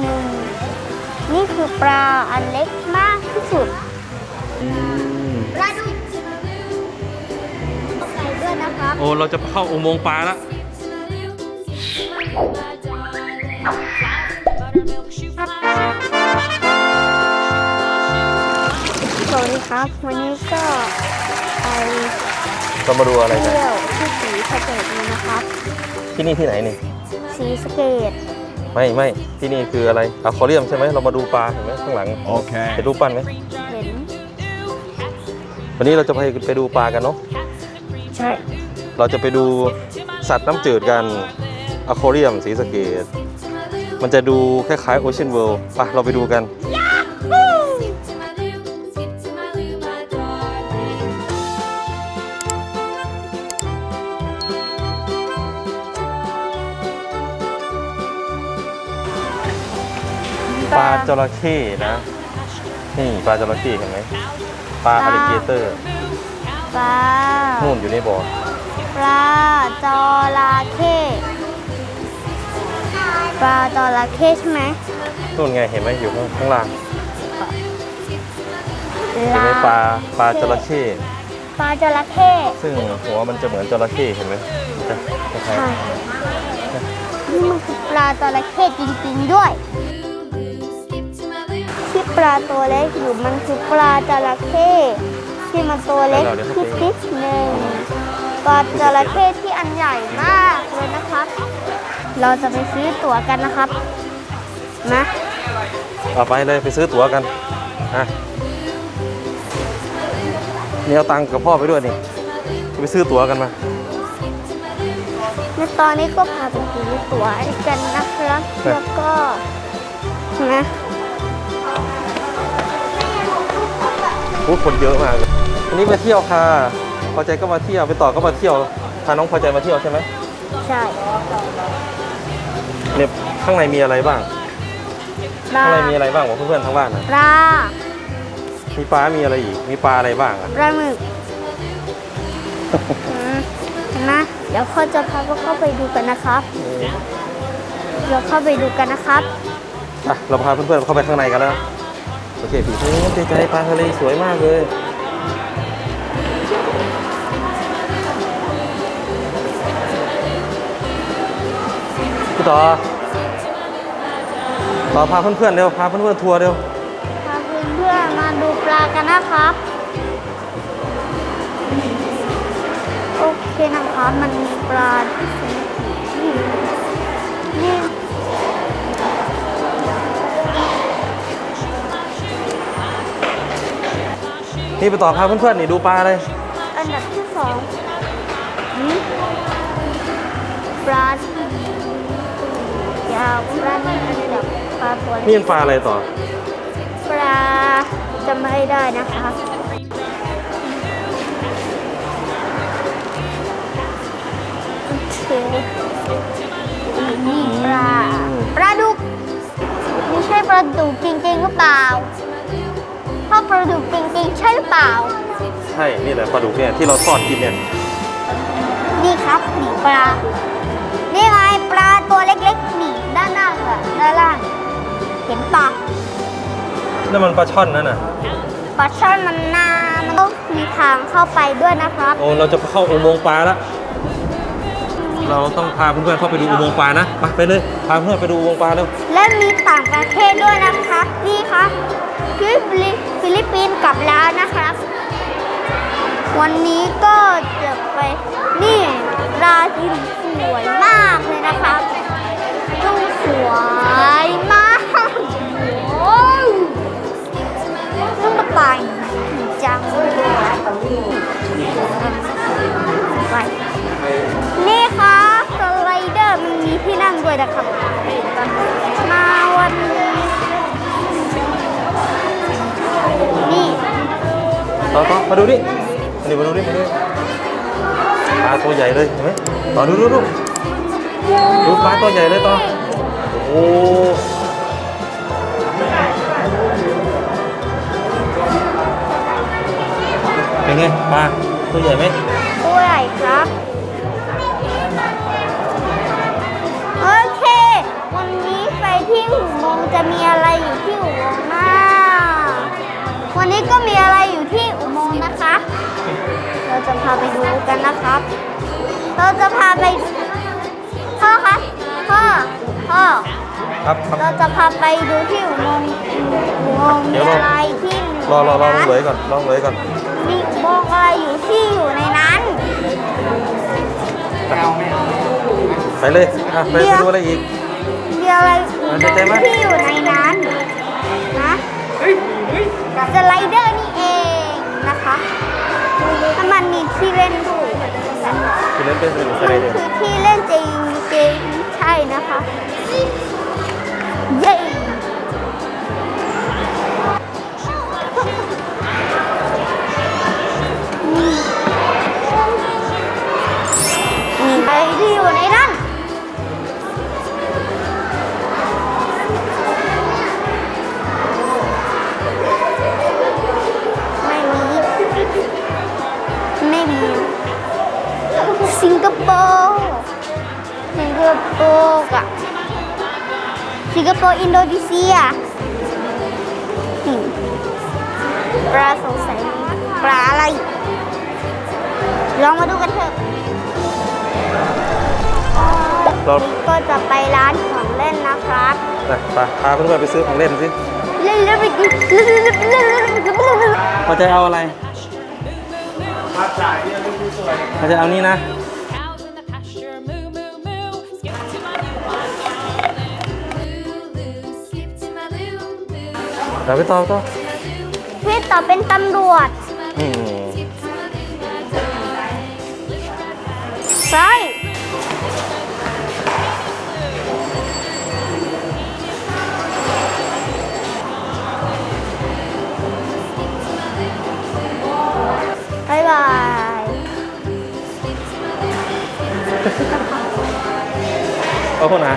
หนึ่งนี่คือปลาอันเล็กมากที่สุดอืมปลาดุกเอาใส่ด้วยนะครับโอ้เราจะเข้าอุโมงค์ปลาละสวัสดีครับ วันนี้ก็ไปเรามาดูอะไรกันเที่ยวที่สีสะเกดเลยนะครับ ที่นี่ที่ไหนนี่สีสะเกด ไม่ไม่ที่นี่คืออะไรอะคอเรียมใช่ไหมเรามาดูปลาเห็นไหมข้างหลัง Okay. เห็นรูปปั้นไหมเห็นวันนี้เราจะไปไปดูปลากันเนาะใช่ เราจะไปดูสัตว์น้ำจืดกันอะคอเรียมสีสะเกตมันจะดูคล้ายๆโอเชียนเวิลด์ไปเราไปดูกัน ปลาจระเข้นะ นี่ปลาจระเข้เห็นไหมปลาอ l ลิเกเตอร์ปลานู่นอยู่ในบ่อปลาจระเข้ปลาจระเข้ใช่ไหมนู่นไงเห็นไหมอยู่ข้างข้างล่างเห็นไหมปลาปลาจระเข้ปลาจระเข้ซึ่งหัวมันจะเหมือนจระเข้เห็นไหมมันจะคล้ายใช่นี่มันคือปลาจระเข้จริงๆด้วยที่ ปลาตัวเล็กอยู่มันคือปลาจระเข้ที่มันตัวเล็กที่นิดหนึ่งปลาจระเข้ที่อันใหญ่มากเลยนะครับ เราจะไปซื้อตั๋วกันนะครับนะๆเอาไปเลยไปซื้อตั๋วกันอะนี่เอาตังค์กับพ่อไปด้วยนี่ไปซื้อตั๋วกันมาในตอนนี้ก็พาไปซื้อตั๋วกันนะครับแล้วก็นะ โอ้คนเยอะมากเลยวันนี้มาเที่ยวค่ะ พอใจก็มาเที่ยวไปต่อก็มาเที่ยวพาน้องพอใจมาเที่ยวใช่ไหมใช่เนี่ยข้างในมีอะไรบ้าง ปลาข้างในมีอะไรบ้างวะเพื่อนๆทั้งบ้านนะปลามีปลา มีอะไรอีก มีปลาอะไรบ้างอะปลาหมึกอืมนะเดี๋ยวเขาจะพาพวกเข้าไปดูกันนะครับเดี๋ยวเข้าไปดูกันนะครับ อะเราพาเพื่อนๆเข้าไปข้างในกันแล้ว คพี่โอ้ใจใจปลาทะเลสวยมากเลยพี่ต่อต่อพาเพื่อนๆเร็วพาเพื่อนๆทัวร์เร็วพาเพื่อนๆมาดูปลากันนะครับ โอเคนะครับมันมีปลาที่สวย นี่ไปต่อพาเพื่อนๆนี่ดูปลาเลยอันดับที่สองอืมปลาที่ยาวปลาที่อันดับปลาตัวเล็กนี่เป็นปลาอะไรต่อ ปลาจะไม่ได้นะคะโอเคนี่ปลาปลาดุกไม่ใช่ปลาดุกจริงๆหรือเปล่าถ้า ปลาดุกจริงๆ ใช่หรือเปล่า ใช่นี่แหละปลาดุกเนี่ยที่เราทอดกินเนี่ยนี่ครับหนีปลา นี่ไงปลาตัวเล็กๆหนีด้านล่างอะด้านล่าง เห็นปะนั่นมันปลาช่อนนั่นน่ะปลาช่อนมันนามันต้องมีทางเข้าไปด้วยนะครับ โอ้เราจะเข้าอุโมงค์ปลาแล้ว เราต้องพาเพื่อนๆเข้าไปดูอุโมงค์ปลานะไปไปเลยพาเพื่อนไปดูอุโมงค์ปลาเร็วและมีต่างประเทศด้วยนะครับนี่ครับฟิลิปฟิลิปปินส์กลับแล้วนะครับ วันนี้ก็จะไปนี่ราทินสวยมากเลยนะครับ มาดูดิมาดูมาดูดิมาดูปลาตัวใหญ่เลยเห็นไหมต่อดูดูดูดูปลาตัวใหญ่เลยต่อโอ้เป็นไงปลาตัวใหญ่ไหมตัวใหญ่ครับโอเค วันนี้ไปที่อุโมงจะมีอะไรอยู่ที่อุโมงค์นะวันนี้ก็มีอะไรอยู่ที่อุโม เราจะพาไปดูกันนะครับ เราจะพาไปพ่อคะพ่อพ่อครับครับเราจะพาไปดูที่อุโมงค์อุโมงค์เดี๋มียวรออะไรที่รอรอรอลองในเลยนั้นก่อนลองเลยก่อนมีอุโมงค์อะไรอยู่ที่อยู่ในนั้น ไปเลยอะไปไปดูอะไรอีก มีอะไรมันในใจมั้ยที่อยู่ในนั้นนะสไลเดอร์ ที่เล่นด้วยคือเล่นเป็นเป็นมัอะไรนเนี่ยคือที่เล่นจริงจริงๆใช่นะคะ เย้ โปร์อินโดนีเซียอืมปลาสงสัยปลาอะไร ลองมาดูกันเถอะเรานี่ก็จะไปร้านของเล่นนะครับไปไปพาเพื่อนๆไปซื้อของเล่นสิเล่นแล้วไปกินเล่นเล่นเล่นเล่นเล่นเล่นพอใจเอาอะไรพอใจเอานี่นะ loo, เดี๋ยวไปต่อต่อพี่ต่อเป็นตำรวจอืม skip to my loo, my loo. ใช่บายบายเอาคนนะ